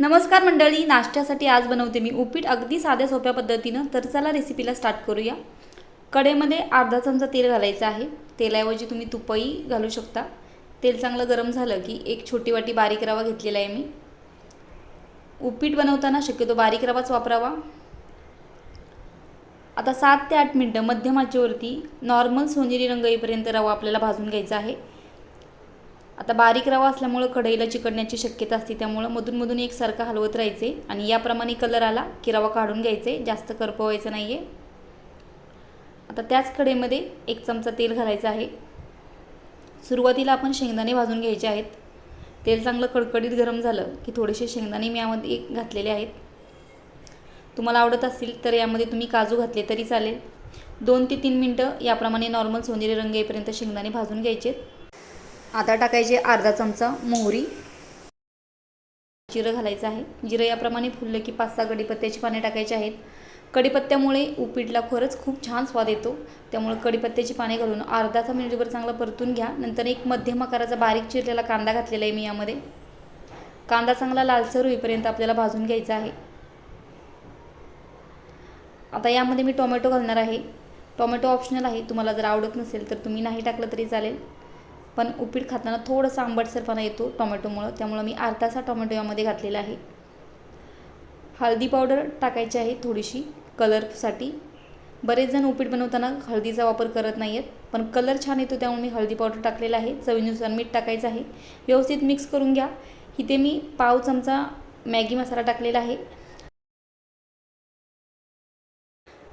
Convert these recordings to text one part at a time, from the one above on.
नमस्कार मंडळी नाश्त्यासाठी आज बनवते मी उपीट. अगदी साध्या सोप्या पद्धतीनं. तर चला रेसिपीला स्टार्ट करूया. कडेमध्ये अर्धा चमचा तेल घालायचं आहे. तेलाऐवजी तुम्ही तुपही घालू शकता. तेल चांगलं गरम झालं की एक छोटी वाटी बारीक रवा घेतलेला आहे मी. उपीट बनवताना शक्यतो बारीक रवाच वापरावा. आता सात ते आठ मिनटं मध्यम आचेवरती नॉर्मल सोनेरी रंग येईपर्यंत रवा आपल्याला भाजून घ्यायचा आहे. आता बारीक रवा असल्यामुळं कढईला चिकटण्याची शक्यता असते त्यामुळं मधूनमधून एकसारखं हलवत राहायचे आणि याप्रमाणे कलर आला की रवा काढून घ्यायचे जास्त करपवायचं नाही आहे आता त्याच कढईमध्ये एक चमचा तेल घालायचं आहे. सुरुवातीला आपण शेंगदाणे भाजून घ्यायचे आहेत. तेल चांगलं कडकडीत गरम झालं की थोडेसे शेंगदाणे मी यामध्ये घातलेले आहेत. तुम्हाला आवडत असतील तर यामध्ये तुम्ही काजू घातले तरी चालेल. दोन ते तीन मिनटं याप्रमाणे नॉर्मल सोनेरी रंग येईपर्यंत शेंगदाणे भाजून घ्यायचे आता टाकायचे अर्धा चमचा मोहरी. जिरं घालायचं आहे. जिरं याप्रमाणे फुललं की पाच सहा कडीपत्त्याची पाने टाकायची आहेत. कडीपत्त्यामुळे उपीटला खरंच खूप छान स्वाद येतो. त्यामुळे कडीपत्त्याची पाने घालून अर्धा मिनिटभर चांगला परतून घ्या. नंतर एक मध्यम आकाराचा बारीक चिरलेला कांदा घातलेला आहे मी यामध्ये. कांदा चांगला लालसर होईपर्यंत आपल्याला भाजून घ्यायचा आहे. आता यामध्ये मी टोमॅटो घालणार आहे. टोमॅटो ऑप्शनल आहे. तुम्हाला जर आवडत नसेल तर तुम्ही नाही टाकलं तरी चालेल. पण उपीट खाताना थोडंसं आंबटसरपणा येतो टोमॅटोमुळं. त्यामुळं मी अर्धासा टोमॅटो यामध्ये घातलेला आहे. हळदी पावडर टाकायची आहे थोडीशी कलरसाठी. बरेच जण उपीट बनवताना हळदीचा वापर करत नाही आहेत पण कलर छान येतो त्यामुळे मी हळदी पावडर टाकलेला आहे. चवीनुसार मीठ टाकायचं आहे. व्यवस्थित मिक्स करून घ्या. इथे मी पाव चमचा मॅगी मसाला टाकलेला आहे.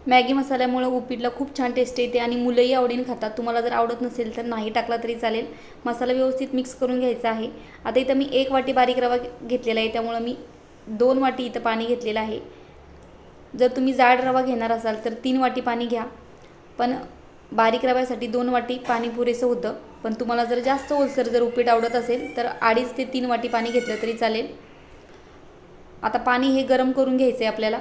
मॅगी मसाल्यामुळं उपीटला खूप छान टेस्ट येते आणि मुलंही आवडीने खातात. तुम्हाला जर आवडत नसेल तर नाही टाकला तरी चालेल. मसाला व्यवस्थित मिक्स करून घ्यायचा आहे. आता इथं मी एक वाटी बारीक रवा घेतलेला आहे. त्यामुळं मी दोन वाटी इथं पाणी घेतलेलं आहे. जर तुम्ही जाड रवा घेणार असाल तर तीन वाटी पाणी घ्या. पण बारीक रव्यासाठी दोन वाटी पाणी पुरेसं होतं. पण तुम्हाला जर जास्त ओलसर जर उपीट आवडत असेल तर अडीच ते तीन वाटी पाणी घेतलं तरी चालेल. आता पाणी हे गरम करून घ्यायचं आहे आपल्याला.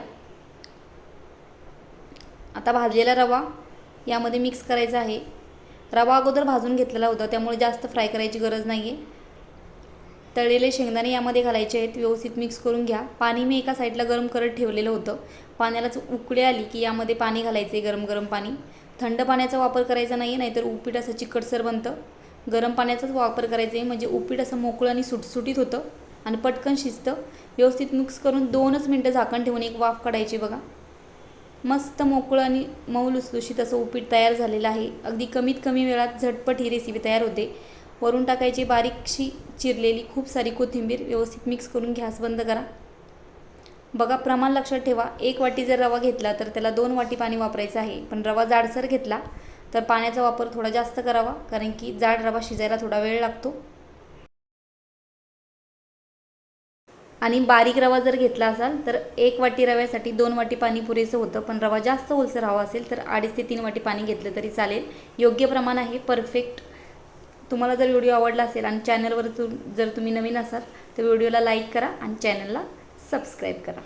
आता भाजलेला रवा यामध्ये मिक्स करायचा आहे. रवा अगोदर भाजून घेतलेला होता त्यामुळे जास्त फ्राय करायची गरज नाही आहे तळलेले शेंगदाणे यामध्ये घालायचे आहेत व्यवस्थित मिक्स करून घ्या. पाणी मी एका साईडला गरम करत ठेवलेलं होतं. पाण्यालाच उकळी आली की यामध्ये पाणी घालायचे गरम गरम पाणी. थंड पाण्याचा वापर करायचा नाही आहे नाहीतर उपीट असं चिकटसर बनतं. गरम पाण्याचाच वापर करायचा आहे म्हणजे उपीट असं मोकळं आणि सुटसुटीत होतं. आणि पटकन शिजतं. व्यवस्थित मिक्स करून दोनच मिनटं झाकण ठेवून एक वाफ काढायची बघा. मस्त मोकळं आणि मऊ लुसलुशीत असं उपीट तयार झालेलं आहे. अगदी कमीत कमी वेळात झटपट ही रेसिपी तयार होते. वरून टाकायची बारीकशी चिरलेली खूप सारी कोथिंबीर व्यवस्थित मिक्स करून गॅस बंद करा. बघा प्रमाण लक्षात ठेवा. एक वाटी जर रवा घेतला तर त्याला दोन वाटी पाणी वापरायचं आहे. पण रवा जाडसर घेतला तर पाण्याचा वापर थोडा जास्त करावा कारण की जाड रवा शिजायला थोडा वेळ लागतो. आणि बारीक रवा जर घेतला असाल तर एक वाटी रव्यासाठी दोन वाटी पाणी पुरेसं होतं. पण रवा जास्त ओलसर हवा असेल तर अडीच ते तीन वाटी पाणी घेतलं तरी चालेल. योग्य प्रमाण आहे. परफेक्ट तुम्हाला जर व्हिडिओ आवडला असेल आणि चॅनलवर जर तुम्ही नवीन असाल तर व्हिडिओला लाईक करा आणि चॅनलला सबस्क्राईब करा.